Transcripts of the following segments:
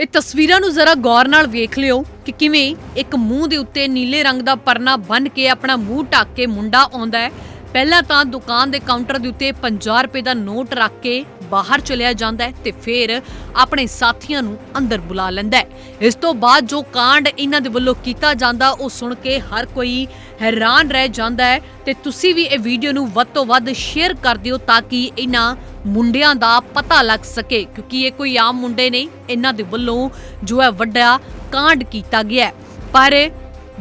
ਇਹ ਤਸਵੀਰਾਂ ਨੂੰ ਜ਼ਰਾ ਗੌਰ ਨਾਲ ਵੇਖ ਲਿਓ ਕਿ ਕਿਵੇਂ ਇੱਕ ਮੂੰਹ ਦੇ ਉੱਤੇ ਨੀਲੇ ਰੰਗ ਦਾ ਪਰਨਾ ਬੰਨ ਕੇ ਆਪਣਾ ਮੂੰਹ ਢੱਕ ਕੇ ਮੁੰਡਾ ਆਉਂਦਾ ਹੈ। ਪਹਿਲਾਂ ਤਾਂ ਦੁਕਾਨ ਦੇ ਕਾਊਂਟਰ ਦੇ ਉੱਤੇ 50 ਰੁਪਏ ਦਾ ਨੋਟ ਰੱਖ ਕੇ ਬਾਹਰ ਚਲਿਆ ਜਾਂਦਾ ਹੈ ਤੇ ਫਿਰ ਆਪਣੇ ਸਾਥੀਆਂ ਨੂੰ ਅੰਦਰ ਬੁਲਾ ਲੈਂਦਾ ਹੈ ਇਸ ਤੋਂ ਬਾਅਦ ਜੋ ਕਾਂਡ ਇਹਨਾਂ ਦੇ ਵੱਲੋਂ ਕੀਤਾ ਜਾਂਦਾ, ਉਹ ਸੁਣ ਕੇ ਹਰ ਕੋਈ ਹੈਰਾਨ ਰਹਿ ਜਾਂਦਾ ਹੈ ਤੇ ਤੁਸੀਂ ਵੀ ਇਹ ਵੀਡੀਓ ਨੂੰ ਵੱਧ ਤੋਂ ਵੱਧ ਸ਼ੇਅਰ ਕਰ ਦਿਓ ਤਾਂ ਕਿ ਇਹਨਾਂ ਮੁੰਡਿਆਂ ਦਾ ਪਤਾ ਲੱਗ ਸਕੇ, ਕਿਉਂਕਿ ਇਹ ਕੋਈ ਆਮ ਮੁੰਡੇ ਨਹੀਂ, ਇਹਨਾਂ ਦੇ ਵੱਲੋਂ ਜੋ ਹੈ ਵੱਡਾ ਕਾਂਡ ਕੀਤਾ ਗਿਆ ਹੈ। ਪਰ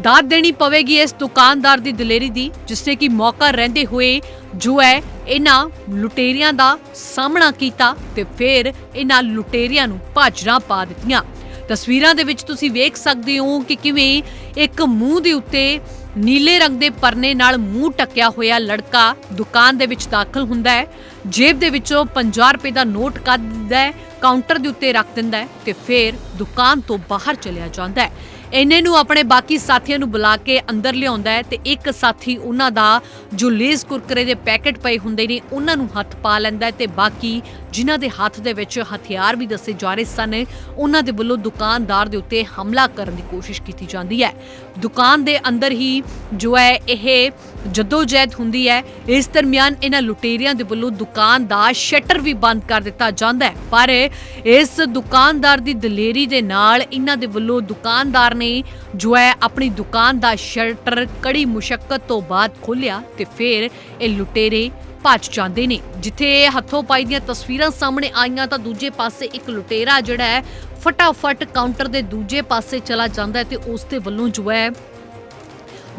ਦਾਤ ਦੇਣੀ ਪਵੇਗੀ ਇਸ ਦੁਕਾਨਦਾਰ ਦੀ ਦਲੇਰੀ ਦੀ ਜਿਸਨੇ ਕਿ ਮੌਕਾ ਰਹਿੰਦੇ ਹੋਏ ਜੋ ਹੈ ਇਹਨਾਂ ਲੁਟੇਰਿਆਂ ਦਾ ਸਾਹਮਣਾ ਕੀਤਾ ਤੇ ਫਿਰ ਇਹਨਾਂ ਲੁਟੇਰਿਆਂ ਨੂੰ ਭਾਜੜਾਂ ਪਾ ਦਿੱਤੀਆਂ। ਤਸਵੀਰਾਂ ਦੇ ਵਿੱਚ ਤੁਸੀਂ ਵੇਖ ਸਕਦੇ ਹੋ ਕਿ ਕਿਵੇਂ ਇੱਕ ਮੂੰਹ ਦੇ ਉੱਤੇ ਨੀਲੇ ਰੰਗ ਦੇ ਪਰਨੇ ਨਾਲ ਮੂੰਹ ਟੱਕਿਆ ਹੋਇਆ ਲੜਕਾ ਦੁਕਾਨ ਦੇ ਵਿੱਚ ਦਾਖਲ ਹੁੰਦਾ ਹੈ। ਜੇਬ ਦੇ ਵਿੱਚੋਂ 50 ਰੁਪਏ ਦਾ ਨੋਟ ਕੱਢ ਦਿੰਦਾ ਹੈ ਕਾਊਂਟਰ ਦੇ ਉੱਤੇ ਰੱਖ ਦਿੰਦਾ ਹੈ ਤੇ ਫਿਰ ਦੁਕਾਨ ਤੋਂ ਬਾਹਰ ਚਲਿਆ ਜਾਂਦਾ ਹੈ। ਇੰਨੇ ਨੂੰ ਆਪਣੇ ਬਾਕੀ ਸਾਥੀਆਂ ਨੂੰ ਬੁਲਾ ਕੇ ਅੰਦਰ ਲਿਆਉਂਦਾ ਹੈ ਤੇ ਇੱਕ ਸਾਥੀ ਉਹਨਾਂ ਦਾ ਜੋ ਲੇਜ਼ ਕੁਰਕਰੇ ਦੇ ਪੈਕੇਟ ਪਏ ਹੁੰਦੇ ਨੇ, ਉਹਨਾਂ ਨੂੰ ਹੱਥ ਪਾ ਲੈਂਦਾ ਹੈ ਤੇ ਬਾਕੀ ਜਿਨ੍ਹਾਂ ਦੇ ਹੱਥ ਦੇ ਵਿੱਚ ਹਥਿਆਰ ਵੀ ਦੱਸੇ ਜਾ ਰਹੇ ਸਨ, ਉਹਨਾਂ ਦੇ ਵੱਲੋਂ ਦੁਕਾਨਦਾਰ ਦੇ ਉੱਤੇ ਹਮਲਾ ਕਰਨ ਦੀ ਕੋਸ਼ਿਸ਼ ਕੀਤੀ ਜਾਂਦੀ ਹੈ। ਦੁਕਾਨ ਦੇ ਅੰਦਰ ਹੀ ਜੋ ਹੈ, ਇਹ ਜਦੋਜਹਿਦ ਹੁੰਦੀ ਹੈ, ਇਸ ਦਰਮਿਆਨ ਇਹਨਾਂ ਲੁਟੇਰਿਆਂ ਦੇ ਵੱਲੋਂ ਦੁਕਾਨ ਦਾ ਸ਼ਟਰ ਵੀ ਬੰਦ ਕਰ ਦਿੱਤਾ ਜਾਂਦਾ ਹੈ। ਪਰ ਇਸ ਦੁਕਾਨਦਾਰ ਦੀ ਦਲੇਰੀ ਦੇ ਨਾਲ ਇਹਨਾਂ ਦੇ ਵੱਲੋਂ ਦੁਕਾਨਦਾਰ ਨੇ ਜੋ ਹੈ, ਆਪਣੀ ਦੁਕਾਨ ਦਾ ਸ਼ਟਰ ਕੜੀ ਮੁਸ਼ਕਲ ਤੋਂ ਬਾਅਦ ਖੋਲ੍ਹਿਆ ਤੇ ਫਿਰ ਇਹ ਲੁਟੇਰੇ ਭੱਜ ਜਾਂਦੇ ਨੇ। ਜਿੱਥੇ ਹੱਥੋਂ ਪਾਈ ਦੀਆਂ ਤਸਵੀਰਾਂ ਸਾਹਮਣੇ ਆਈਆਂ ਤਾਂ ਦੂਜੇ ਪਾਸੇ ਇੱਕ ਲੁਟੇਰਾ ਜਿਹੜਾ ਹੈ, ਫਟਾਫਟ ਕਾਊਂਟਰ ਦੇ ਦੂਜੇ ਪਾਸੇ ਚਲਾ ਜਾਂਦਾ ਹੈ ਤੇ ਉਸ ਦੇ ਵੱਲੋਂ ਜੋ ਹੈ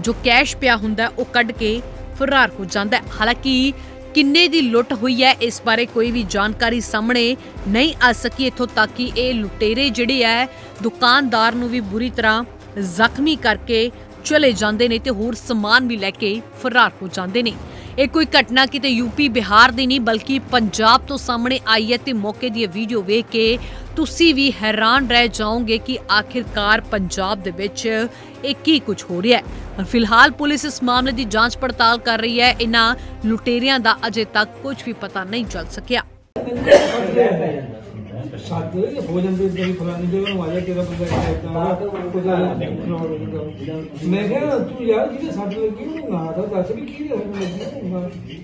ਜੋ ਕੈਸ਼ ਪਿਆ ਹੁੰਦਾ, ਉਹ ਕੱਢ ਕੇ ਫਰਾਰ ਹੋ ਜਾਂਦਾ ਹੈ। ਹਾਲਾਂਕਿ ਕਿੰਨੇ ਦੀ ਲੁੱਟ ਹੋਈ ਹੈ, ਇਸ ਬਾਰੇ ਕੋਈ ਵੀ ਜਾਣਕਾਰੀ ਸਾਹਮਣੇ ਨਹੀਂ ਆ ਸਕੀ ਇਥੋਂ ਤੱਕ ਕਿ ਇਹ ਲੁਟੇਰੇ ਜਿਹੜੇ ਹੈ, ਦੁਕਾਨਦਾਰ ਨੂੰ ਵੀ ਬੁਰੀ ਤਰ੍ਹਾਂ ਜ਼ਖਮੀ ਕਰਕੇ ਚਲੇ ਜਾਂਦੇ ਨੇ ਤੇ ਹੋਰ ਸਮਾਨ ਵੀ ਲੈ ਕੇ ਫਰਾਰ ਹੋ ਜਾਂਦੇ ਨੇ। ਇਹ ਕੋਈ ਘਟਨਾ ਕਿਤੇ ਯੂਪੀ ਬਿਹਾਰ ਦੀ ਨਹੀਂ, ਬਲਕਿ ਪੰਜਾਬ ਤੋਂ ਸਾਹਮਣੇ ਆਈ ਹੈ ਤੇ ਮੌਕੇ ਦੀ ਇਹ ਵੀਡੀਓ ਵੇਖ ਕੇ ਤੁਸੀਂ ਵੀ ਹੈਰਾਨ ਰਹਿ ਜਾਓਗੇ ਕਿ ਆਖਿਰਕਾਰ ਪੰਜਾਬ ਦੇ ਵਿੱਚ ਇਹ ਕੀ ਕੁਝ ਹੋ ਰਿਹਾ ਹੈ। ਫਿਲਹਾਲ ਪੁਲਿਸ ਇਸ ਮਾਮਲੇ ਦੀ ਜਾਂਚ ਪੜਤਾਲ ਕਰ ਰਹੀ ਹੈ। ਇਹਨਾਂ ਲੁਟੇਰਿਆਂ ਦਾ ਅਜੇ ਤੱਕ ਕੁਝ ਵੀ ਪਤਾ ਨਹੀਂ ਚੱਲ ਸਕਿਆ। ਸੱਤ ਹੋ ਜਾਂਦੇ ਤੇਰੀ ਫਲਾਣੀ ਜਗ੍ਹਾ ਨੂੰ ਆ ਜਾ ਤੇਰਾ ਬੰਦਾ ਇੱਦਾਂ ਮੈਂ ਕਿਹਾ, ਤੂੰ ਯਾਰ ਜਿਹਦੇ ਸੱਟ ਲੱਗੀ ਨਾ ਦੱਸ ਵੀ ਕੀ ਲੱਗੀ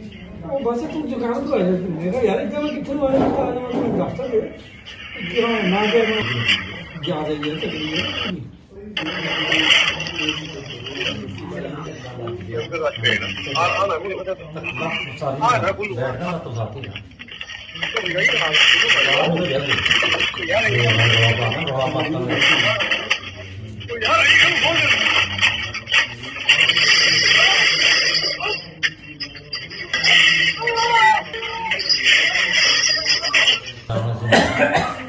ਉਹ ਬਸ ਤੂੰ ਦੁਕਾਨ ਤੋਂ ਆਇਆ ਤੂੰ ਮੈਂ ਕਿਹਾ ਯਾਰ ਇੱਥੇ ਮੈਂ ਕਿੱਥੋਂ ਆਇਆ ਤਾਂ ਆਇਆ ਮੈਂ ਦੱਸ ਤਾ ਦੇ ਕਿਉਂ ਨਾ ਗਿਆ ਮੈਂ ਜਾ ਦੇ ਗਿਆ ਤੇ ਨਹੀਂ ਯਾਰ ਇਹ ਰੋਲਾ ਪਾਣਾ ਰੋਲਾ ਪਾਣਾ 脏了。是